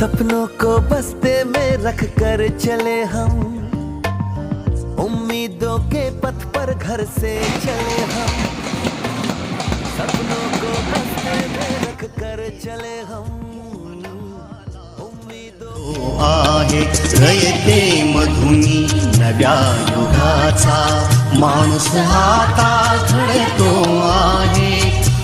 सपनों को बस्ते में रख कर चले हम। उम्मीदों के पथ पर घर से चले हम। सपनों को बस्ते में रख कर चले हम। उम्मीदों आहे रयते मधुनी नव्या युगाचा। माणूस आता घडतो आहे।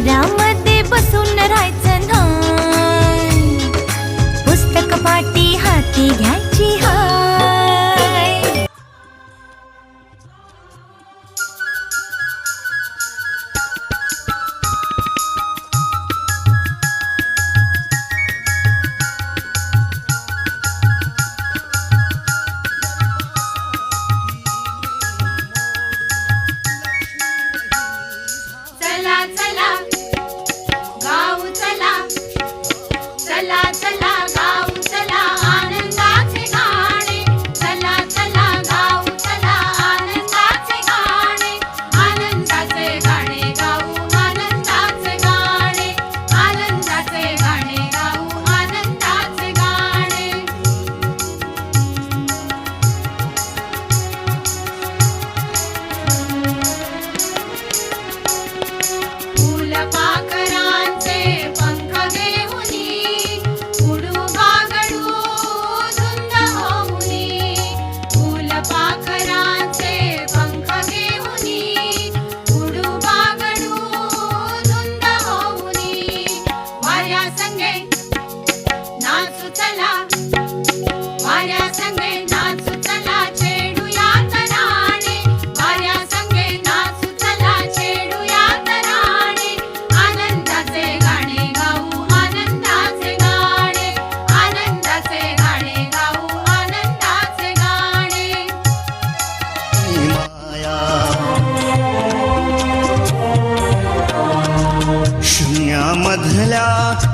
घरामध्ये बसून राहायचं ना पुस्तक पाटी हाती घ्यायची हा.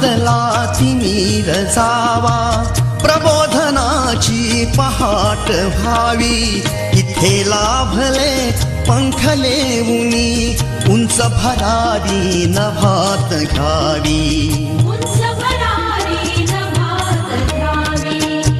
जीवनातला तिमीर जावा प्रबोधनाची पहाट व्हावी. इथे लाभले पंखले उनी उंच भरारी नभात घ्यावी.